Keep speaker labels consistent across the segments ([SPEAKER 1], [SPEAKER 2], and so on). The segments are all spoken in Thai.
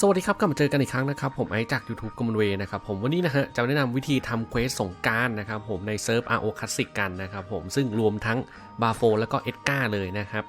[SPEAKER 1] สวัสดีครับกลับมาเจอกันอีกครั้งนะครับ ผมไอจาก YouTube กมลเวนะครับผมวันนี้นะฮะจะแนะนำวิธีทำเควสสงการนะครับผมในเซิร์ฟ RO Classic กันนะครับผมซึ่งรวมทั้งบาโฟแล้วก็เอ็ดกาเลยนะครับ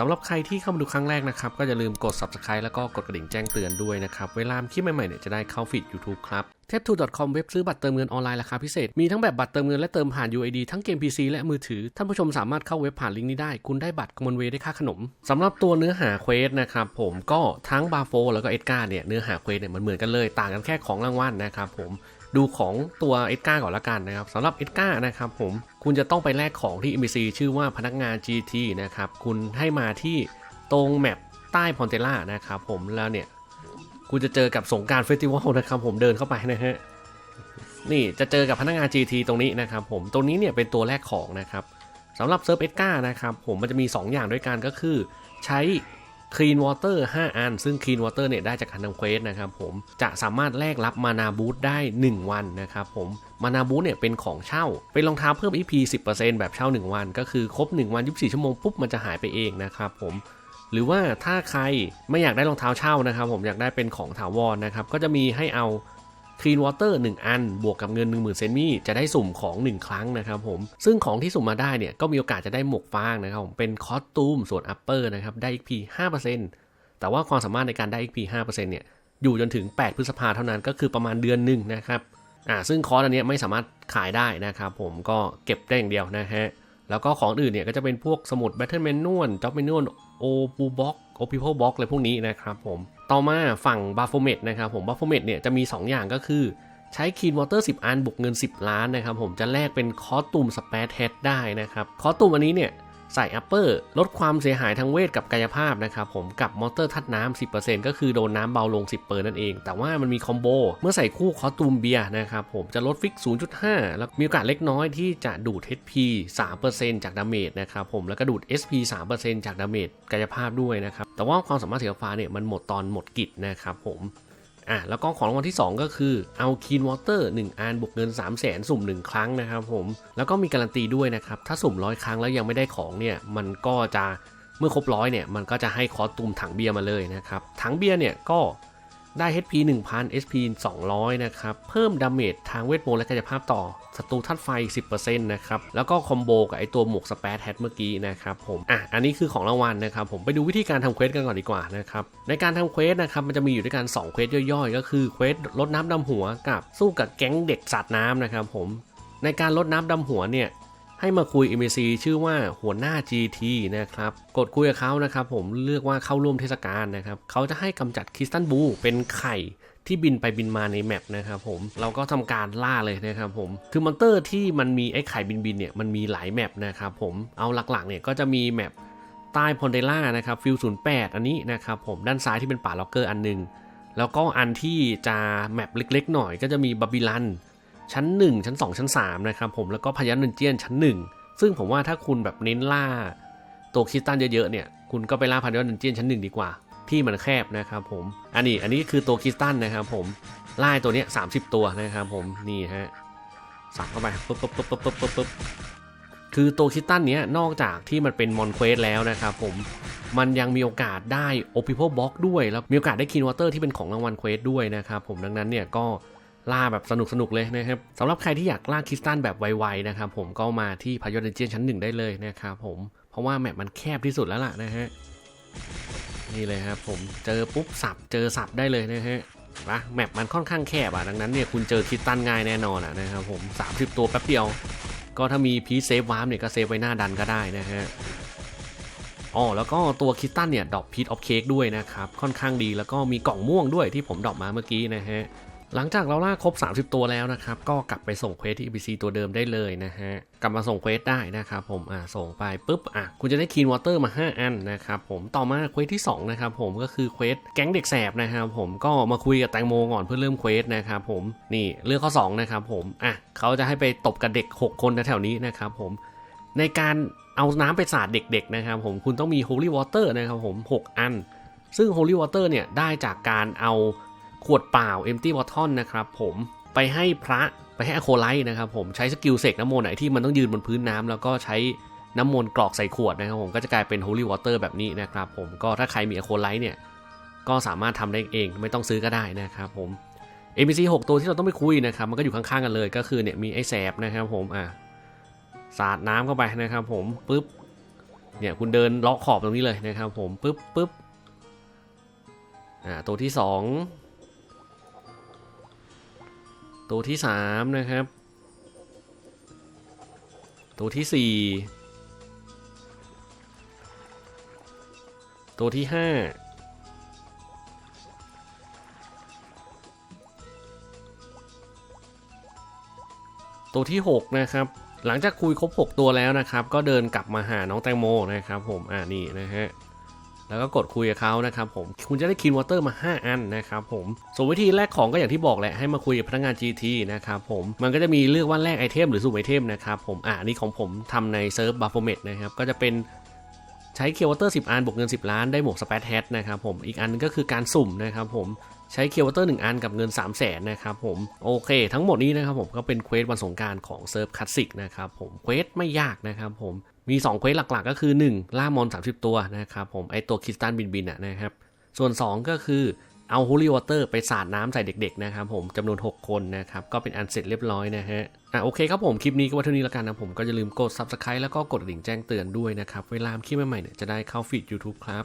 [SPEAKER 1] สำหรับใครที่เข้ามาดูครั้งแรกนะครับ ก็อย่าลืมกด Subscribe แล้วก็กดกระดิ่งแจ้งเตือนด้วยนะครับ เวลาคลิปใหม่ๆเนี่ยจะได้เข้าฟีด YouTube ครับ t a p 2 com เว็บซื้อบัตรเติมเงินออนไลน์ราคาพิเศษ มีทั้งแบบบัตรเติมเงินและเติมผ่าน UID ทั้งเกม PC และมือถือ ท่านผู้ชมสามารถเข้าเว็บผ่านลิงก์นี้ได้ คุณได้บัตรกมลเวได้ค่าขนมสำหรับตัวเนื้อหาเควสนะครับผมก็ทั้งบาโฟแล้วก็เอ็ดการ์เนี่ยเนื้อหาเควสเนี่ยมันเหมือนกันเลย ต่างกันแค่ของรางวัลนะครับผม ดูของตัวเอ็ดกาก่อนละกันนะครับสำหรับเอ็ดกานะครับผมคุณจะต้องไปแลกของที่ NPC ชื่อว่าพนักงาน GT นะครับคุณให้มาที่ตรงแมปใต้พอนเทล่านะครับผมแล้วเนี่ยคุณจะเจอกับสงการเฟสติวัลนะครับผมเดินเข้าไปนะฮะนี่จะเจอกับพนักงาน GT ตรงนี้นะครับผมตรงนี้เนี่ยเป็นตัวแรกของนะครับสำหรับเซิร์ฟเอ็ดก้านะครับผมมันจะมี 2 อย่างด้วยกันก็คือ ใช้ คลีนวอเตอร์5อัน ซึ่งคลีนวอเตอร์เนี่ยได้จากการทำเควสนะครับผมจะสามารถแลกรับมานาบูทได้ 1 วันนะครับผมมานาบูทเนี่ยเป็นของเช่า เป็นรองเท้าเพิ่ม EP 10%แบบเช่า 1 วัน ก็คือครบ 1 วัน 24 ชั่วโมงปุ๊บมันจะหายไปเองนะครับผมหรือว่าถ้าใครไม่อยากได้รองเท้าเช่านะครับผมอยากได้เป็นของถาวรนะครับก็จะมีให้เอา Clean Water 1 อัน บวกกับเงิน 10,000 เซนมี่จะได้สุ่มของ 1 ครั้งนะครับผม ซึ่งของที่สุ่มมาได้เนี่ย ก็มีโอกาสจะได้หมวกฟางนะครับผม เป็นคอสตูมส่วน Upper นะครับ ได้ XP 5%แต่ว่าความสามารถในการได้ XP 5%เนี่ย อยู่จนถึง 8 พฤษภาเท่านั้น ก็คือประมาณเดือนหนึ่งนะครับ อ่า ซึ่งคอร์สอันนี้ไม่สามารถขายได้นะครับผม ก็เก็บได้อย่างเดียวนะฮะ แล้วก็ของอื่นเนี่ยก็จะเป็นพวกสมุด Battle Manual Job Manual โอปูบ็อกโอพิโพบ็อกอะไรพวกนี้นะครับผม ต่อมาฝั่งบาโฟเมดนะครับผมบาโฟเมดเนี่ยจะมี 2 อย่างก็คือ ใช้คีนวอเตอร์ 10 อันบวกเงิน 10 ล้านนะครับผมจะแลกเป็นคอสตูมสเปซเฮดได้นะครับคอสตูมอันนี้เนี่ย ใส่อัปเปอร์ลดความเสียหายทางเวทกับกายภาพนะครับผมกับมอเตอร์ทัดน้ำ10%ก็คือโดนน้ำเบาลง 10เปอร์นั่นเอง แต่ว่ามันมีคอมโบเมื่อใส่คู่คอตูมเบียนะครับผมจะลดฟิก 0.5 แล้วมีโอกาสเล็กน้อยที่จะดูด HP 3%จากดาเมจนะครับผมแล้วก็ดูด SP 3%จากดาเมจกายภาพด้วยนะครับแต่ว่าความสามารถสีฟ้าเนี่ยมันหมดตอนหมดกิจนะครับผม อะแล้วก็ของรางวัลที่ 2 ก็คือเอาคีนวอเตอร์1อันบวกเงิน 3 0 0แสนสุ่ม 1 ครั้งนะครับผมแล้วก็มีการันตีด้วยนะครับถ้าสุ่มร้อยครั้งแล้วยังไม่ได้ของเนี่ยมันก็จะเมื่อครบร้อยเนี่ยมันก็จะให้คอสตูมถังเบียร์มาเลยนะครับถังเบียร์เนี่ยก็ ได้ HP 1000 SP 200 นะครับ เพิ่มดาเมจทางเวทมนต์และกายภาพต่อศัตรูธาตุไฟ 10%นะครับ แล้วก็คอมโบกับไอตัวหมวกสเปซแฮทเมื่อกี้นะครับผม อะ อันนี้คือของรางวัลนะครับ ผมไปดูวิธีการทำเควสกันก่อนดีกว่านะครับ ในการทำเควสนะครับ มันจะมีอยู่ด้วยกัน 2 เควสย่อยๆ ก็คือเควสลดน้ำดำหัวกับสู้กับแก๊งเด็กสัตว์น้ำนะครับผม ในการลดน้ำดำหัวเนี่ย ให้มาคุย MAC ชื่อว่าหัวหน้า GT นะครับ กดคุยกับเขานะครับ ผมเลือกว่าเข้าร่วมเทศกาลนะครับ เขาจะให้กำจัดคริสตันบูเป็นไข่ที่บินไปบินมาในแมปนะครับผมเราก็ทำการล่าเลยนะครับผมคือมอนเตอร์ที่มันมีไอ้ไข่บินบินเนี่ยมันมีหลายแมปนะครับผมเอาหลักๆเนี่ยก็จะมีแมปใต้พอนเดล่านะครับฟิลศูนย์แปดอันนี้นะครับผมด้านซ้ายที่เป็นป่าล็อกเกอร์อันหนึ่งแล้วก็อันที่จะแมปเล็กๆหน่อยก็จะมีบาบิลัน ชั้น 1 ชั้น 2 ชั้น3นะครับผมแล้วก็พยันเนเจียนชั้น 1 ซึ่งผมว่าถ้าคุณแบบเน้นล่าตัวคริสตัลเยอะๆเนี่ยคุณก็ไปล่าพยันเนเจียนชั้น 1 ดีกว่า ที่มันแคบนะครับผมอันนี้อันนี้คือตัวคริสตัลนะครับผมล่าตัวเนี้ย30ตัวนะครับผมนี่ฮะสับเข้าไปปุ๊บปุ๊บปุ๊บปุ๊บปุ๊บปุ๊บปุ๊บคือตัวคริสตัลเนี้ยนอกจากที่มันเป็นมอนเควสแล้วนะครับผมมันยังมีโอกาสได้โอพิโพบ็อกด้วย แล้วมีโอกาสได้คินวอเตอร์ที่เป็นของรางวัลเควสด้วยนะครับผมดังนั้นเนี่ยก็ ล่าแบบสนุกสนุกเลยนะครับสำหรับใครที่อยากล่าคริสตัลแบบไวๆนะครับผมก็มาที่พายอดเจียนชั้นหนึ่งได้เลยนะครับผมเพราะว่าแมปมันแคบที่สุดแล้วล่ะนะฮะนี่เลยครับผมเจอปุ๊บสับเจอสับได้เลยนะฮะนะแมปมันค่อนข้างแคบอะดังนั้นเนี่ยคุณเจอคริสตัลง่ายแน่นอนอะนะครับผม 30 ตัวแป๊บเดียว ก็ถ้ามีพีเซฟวาร์มเนี่ยก็เซฟไว้หน้าดันก็ได้นะฮะอ๋อแล้วก็ตัวคิตตันเนี่ยดอกพีทออฟเค้กด้วยนะครับ ค่อนข้างดีแล้วก็มีกล่องม่วงด้วยที่ผมดอกมาเมื่อกี้นะฮะ หลังจากเราล่าครบ 30 ตัวแล้วนะครับ ก็กลับไปส่งเควสที่ EPC ตัวเดิมได้เลยนะฮะ กลับมาส่งเควสได้นะครับผม อ่า ส่งไปปุ๊บ อะ คุณจะได้คีนวอเตอร์มา 5 อันนะครับผม ต่อมาเควสที่ 2 นะครับผม ก็คือเควสแก๊งเด็กแสบนะครับผม ก็มาคุยกับแตงโมก่อนเพื่อเริ่มเควสนะครับผม นี่เรื่องข้อ 2 นะครับผม อะ เขาจะให้ไปตบกับเด็ก 6 คนแถวนี้นะครับผม ในการเอาน้ำไปสาดเด็กๆนะครับผม คุณต้องมี Holy Water นะครับผม 6 อัน ซึ่ง Holy Water เนี่ย ได้จากการเอา ขวดเปล่า empty bottle นะครับผมไปให้พระไปให้อโคไลท์นะครับผมใช้สกิลเสกน้ำมนต์ไหนที่มันต้องยืนบนพื้นน้ำแล้วก็ใช้น้ำมนต์กรอกใส่ขวดนะครับผมก็จะกลายเป็น holy water แบบนี้นะครับผมก็ถ้าใครมีอโคไลท์เนี่ยก็สามารถทำได้เองไม่ต้องซื้อก็ได้นะครับผม NPC 6 ตัวที่เราต้องไปคุยนะครับมันก็อยู่ข้างๆกันเลยก็คือเนี่ยมีไอ้แสบนะครับผมอะสาดน้ำเข้าไปนะครับผมปุ๊บเนี่ยคุณเดินเลาะขอบตรงนี้เลยนะครับผมปุ๊บปุ๊บอ่าตัวที่สอง ตัวที่สามนะครับ ตัวที่สี่ตัวที่ห้าตัวที่ 6 นะครับ หลังจากคุยครบ 6 ตัวแล้วนะครับ ก็เดินกลับมาหาน้องแตงโมนะครับผม อ่านี่นะฮะ แล้วก็กดคุยกับเขานะครับผม คุณจะได้คินวอเตอร์มา 5 อันนะครับผม ส่วนวิธีแลกของก็อย่างที่บอกแหละ ให้มาคุยกับพนักงาน GT นะครับผม มันก็จะมีเลือกว่าแลกไอเทมหรือสุ่มไอเทมนะครับผม อ่านี่ของผมทำในเซิร์ฟบัฟเฟเมดนะครับ ก็จะเป็นใช้เคียววอเตอร์ 10 อัน บวกเงิน 10 ล้าน ได้หมวกสเปซแฮทนะครับผม อีกอันก็คือการสุ่มนะครับผมใช้เคียววอเตอร์หนึ่งอันกับเงิน 3 0 0แสนนะครับผม โอเค ทั้งหมดนี้นะครับผมก็เป็นเควสวันสงการของเซิร์ฟคลาสสิกนะครับผม เควสไม่ยากนะครับผม มี2เควสหลักๆ ก็คือ 1 ล่ามอน30 ตัวนะครับผมไอตัวคริสตันบินบินอะนะครับ ส่วน 2 ก็คือเอาฮูลี่วอเตอร์ไปสาดน้ำใส่เด็กๆนะครับผมจำนวน 6 คนนะครับ ก็เป็นอันเสร็จเรียบร้อยนะฮะอะโอเคครับผม คลิปนี้ก็ไว้เท่านี้แล้วกันนะผมก็อย่าลืมกด Subscribe แล้วก็กดกระดิ่งแจ้งเตือนด้วยนะครับ เวลาคลิปใหม่ๆเนี่ยจะได้เข้าฟีด YouTube ครับ